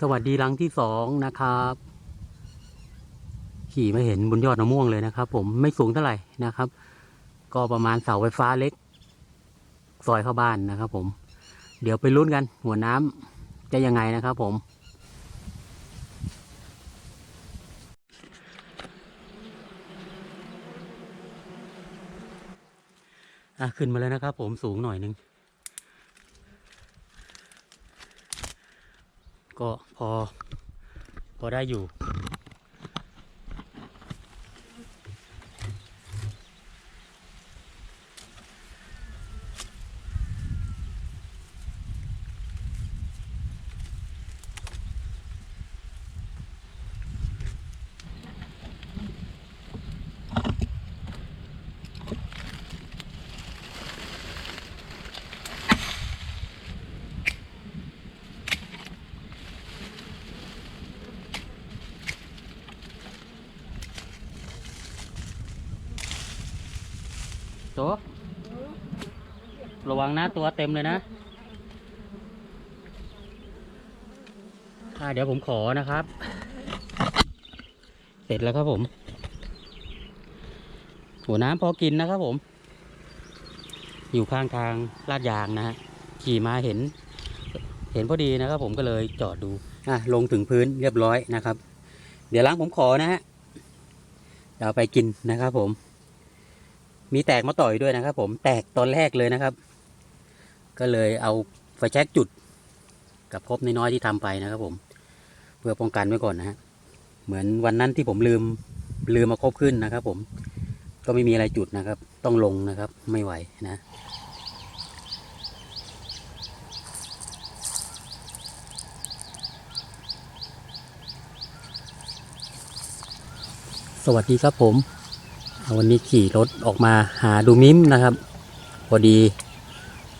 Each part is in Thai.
สวัสดีรังที่สองนะครับ ขี่มาเห็นบนยอดมะม่วงเลยนะครับ ผมไม่สูงเท่าไหร่นะครับ ก็ประมาณเสาไฟฟ้าเล็ก ซอยเข้าบ้านนะครับ ผม เดี๋ยวไปลุ้นกัน หัวน้ำจะยังไงนะครับผมขึ้นมาแล้วนะครับ ผมสูงหน่อยนึง ก็พอพอได้อยู่ ตัวระวังนะตัวเต็มเลยนะอ่าเดี๋ยวผมขอนะครับ เสร็จแล้วครับผมหัวน้ำพอกินนะครับผม อยู่ข้างทางลาดยางนะฮะขี่มาเห็น เห็นพอดีนะครับ ผมก็เลยจอดดูอะลงถึงพื้นเรียบร้อยนะครับ เดี๋ยวล้างผมขอนะฮะเดี๋ยวไปกินนะครับผม มีแตกมาต่อยด้วยนะครับ ผมแตกตอนแรกเลยนะครับ ก็เลยเอาไฟแช็กจุด กับครบน้อยๆที่ทำไปนะครับ ผม เพื่อป้องกันไว้ก่อนนะฮะเหมือนวันนั้นที่ผมลืมลืมมาครบขึ้นนะครับ ผมก็ไม่มีอะไรจุดนะครับ ต้องลงนะครับไม่ไหวนะสวัสดีครับผม วันนี้ขี่รถออกมาหาดูมิมนะครับ พอดี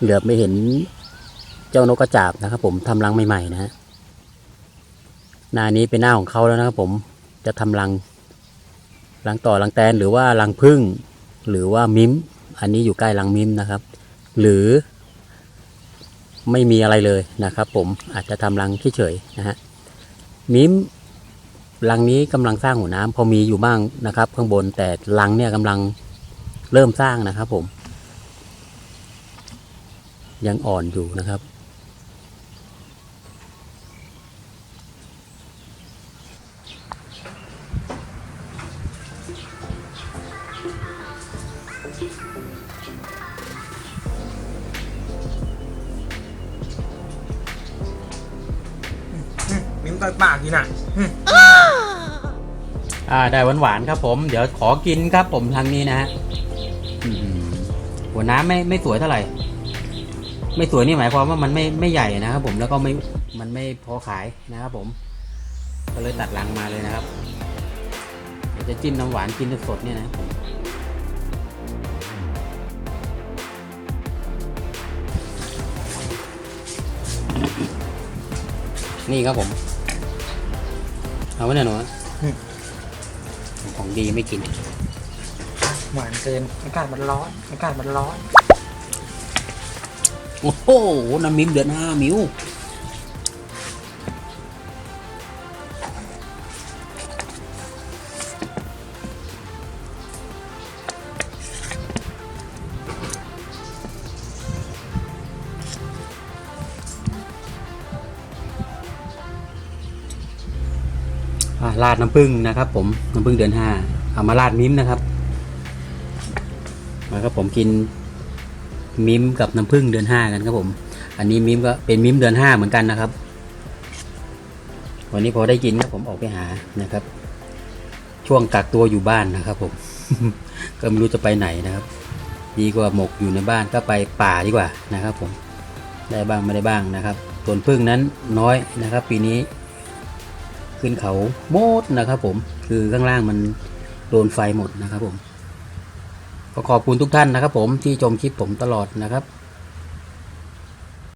เหลือบไม่เห็นเจ้านกกระจาบนะครับ ผมทำรังใหม่ๆนะฮะหน้านี้เป็นหน้าของเขาแล้วนะครับ ผมจะทำรังรังต่อรังแตนหรือว่ารังพึ่ง หรือว่ามิมอันนี้อยู่ใกล้รังมิมนะครับ หรือ ไม่มีอะไรเลยนะครับ ผมอาจจะทำรังเฉยๆนะฮะมิม รังนี้กำลังสร้างหัวน้ำพอมีอยู่บ้างนะครับ ข้างบนแต่รังเนี่ยกำลังเริ่มสร้างนะครับ ผม ยังอ่อนอยู่นะครับ มิ้มตัดปากกินอะ อ่าได้หวานหวานๆครับผม เดี๋ยวขอกินครับผมทางนี้นะฮะหัวน้ำไม่ไม่สวยเท่าไหร่ ไม่สวยนี่หมายความว่ามันไม่ไม่ใหญ่นะครับผมแล้วก็ไม่มันไม่พอขายนะครับผม ก็เลยตัดรังมาเลยนะครับเดี๋ยวจะจิ้มน้ำหวานกินสดๆเนี่ยนะนี่ครับผม เอาไว้หน่อยหนู ของดีไม่กิน หวานเกินอากาศมันร้อนอากาศมันร้อน โอ้โหน้ำมิมเดือนห้ามิว ราดน้ำผึ้งนะครับ ผมน้ำผึ้งเดือนห้าเอามาราดมิ้มนะครับมาครับผมกินมิ้มกับน้ำผึ้งเดือนห้ากันครับผม อันนี้มิ้มก็เป็นมิ้มเดือนห้าเหมือนกันนะครับ วันนี้พอได้กินครับผมออกไปหานะครับ ช่วงกักตัวอยู่บ้านนะครับ ผม ก็ไม่รู้จะไปไหนนะครับ ดีกว่าหมกอยู่ในบ้านก็ไปป่าดีกว่านะครับ ผมได้บ้างไม่ได้บ้างนะครับส่วนพึ่งนั้นน้อยนะครับ ปีนี้ ขึ้นเขาโมดนะครับ ผมคือข้างล่างมันโดนไฟหมดนะครับผมขอขอบคุณทุกท่านนะครับ ผมที่ชมคลิปผมตลอดนะครับ